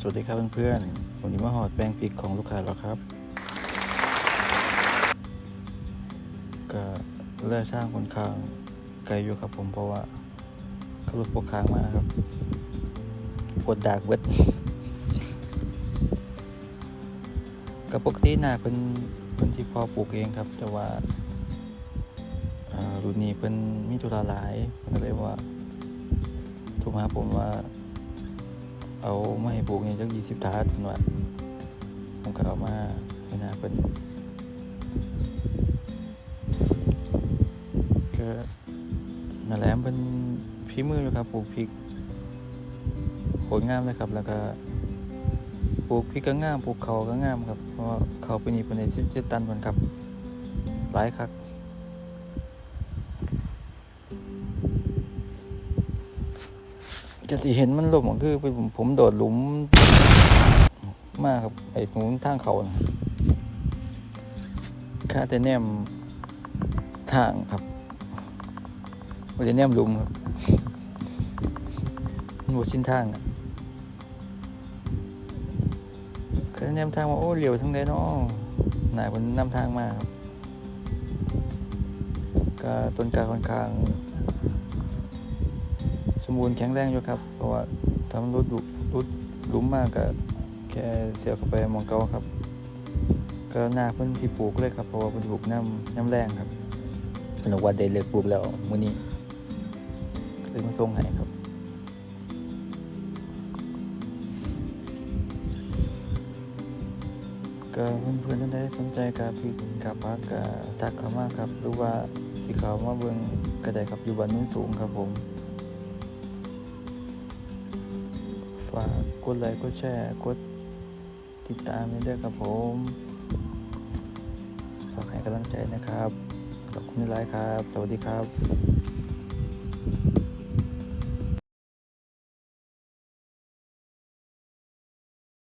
สวัสดีครับเพื่อนๆวันนี้มาหอดแปลงพริกของลูกค้าแล้วครับ ก็เลื่อช่างคนข้างไกลอยู่ครับผมเพราะว่าเขับรถพวกค้างมาครับปวดดากเวดกับปกติหน้าเป็นเป็นที่พอปลูกเองครับ แต่ว่าอรุ่นนี้เป็นมีธุระหลายก็เลยว่าโทรมาผมว่า เอาไมาให้ปลูกเนี่ยจักยี่สิบถาดเพิ่นว่าผมก็เอามาให้นาเพิ่นก็นั่นแหละเป็นพี่มืออยู่ครับปลูกพริกโหดงามเลยครับ แล้วก็ปลูกพริกก็งามปลูกเขาก็งามครับเพราะเขาวปีนี้เป็นในสิบเจ็ดตันเพิ่นครับหลายครับ จะที่เห็นมันลมก็คือเป็นผมผมโดดหลุมมากครับไอ้หลุมทางเขานะค่าแต่แนมทางครับม่ได้แนมหลุมครับมันบชิ้นทางอะค่าแต่แนมทางว่าโอ้เหลียวทั้งใดเนาะนายคนนำทางมาครับก็ต้นกาค่อนข้าง สมบูรณ์แข็งแรงอยู่ครับ เพราะว่าทำรุดรุรุดหลุมมากก็แค่เสียเข้าไปหมองเก่าครับ ก็หน้าเพิ่นที่ปลูกเลยครับเพราะว่าเพิ่นปลูกน้ำน้ำแรงครับเพิ่นบอกว่าได้เลิกปลูกแล้วมื้อนี้ก็เลยมาส่งให้ครับก็เพื่อนๆท่านใดสนใจกับพริกกับพักกับทักเข้ามาครับ หรือว่าสิเขามาเบิ่งก็ได้ครับอยู่บ้านนุ่นสูงครับผม ฝากกดไลค์กดแชร์กดติดตามด้วยครับผมฝากให้กำลังใจนะครับขอบคุณหลายครับ สวัสดีครับ